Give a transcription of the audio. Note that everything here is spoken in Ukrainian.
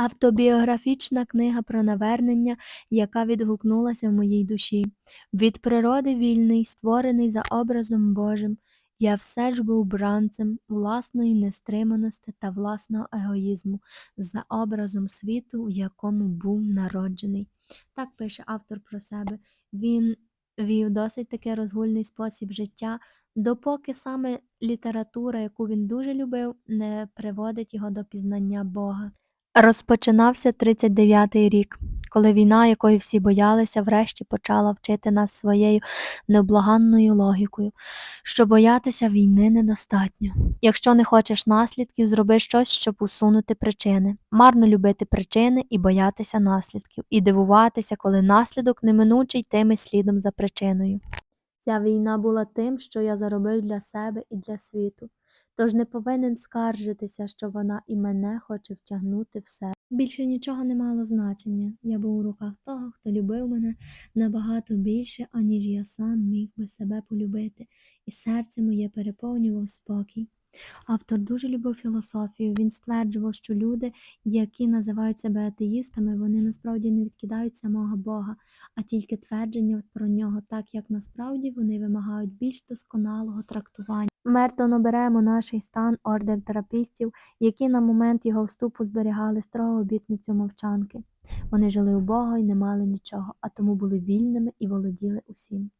Автобіографічна книга про навернення, яка відгукнулася в моїй душі. Від природи вільний, створений за образом Божим, я все ж був бранцем власної нестриманості та власного егоїзму, за образом світу, в якому був народжений. Так пише автор про себе. Він вів досить таки розгульний спосіб життя, допоки саме література, яку він дуже любив, не приводить його до пізнання Бога. Розпочинався 39-й рік, коли війна, якої всі боялися, врешті почала вчити нас своєю невблаганною логікою, що боятися війни недостатньо. Якщо не хочеш наслідків, зроби щось, щоб усунути причини. Марно любити причини і боятися наслідків, і дивуватися, коли наслідок неминуче йтиме слідом за причиною. Ця війна була тим, що я заробив для себе і для світу. Тож не повинен скаржитися, що вона і мене хоче втягнути в себе. Більше нічого не мало значення. Я був у руках того, хто любив мене набагато більше, аніж я сам міг би себе полюбити, і серце моє переповнював спокій. Автор дуже любив філософію. Він стверджував, що люди, які називають себе атеїстами, вони насправді не відкидають самого Бога, а тільки твердження про нього, так як насправді вони вимагають більш досконалого трактування. Мертон наберемо наший стан ордер терапістів, які на момент його вступу зберігали строгу обітницю мовчанки. Вони жили у Бога і не мали нічого, а тому були вільними і володіли усім.